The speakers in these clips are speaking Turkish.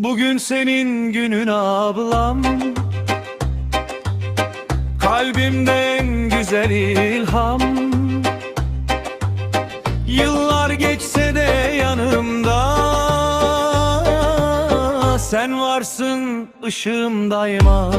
Bugün senin günün ablam. Kalbimde en güzel ilham. Yıllar geçse de yanımda. Sen varsın ışığım daima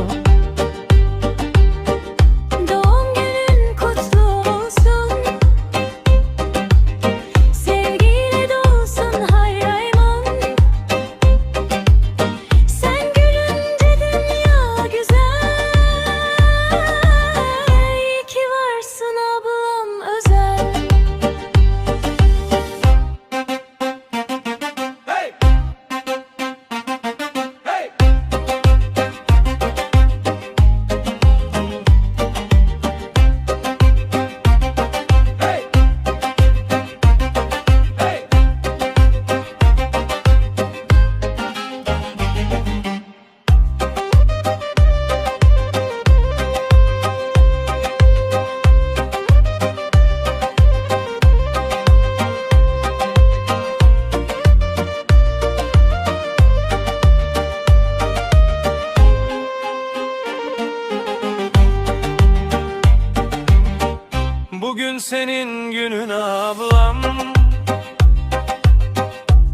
Bugün senin günün ablam.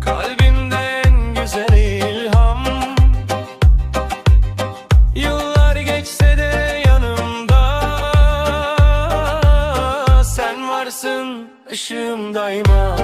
Kalbimde en güzel ilham. Yıllar geçse de yanımda. Sen varsın ışığım daima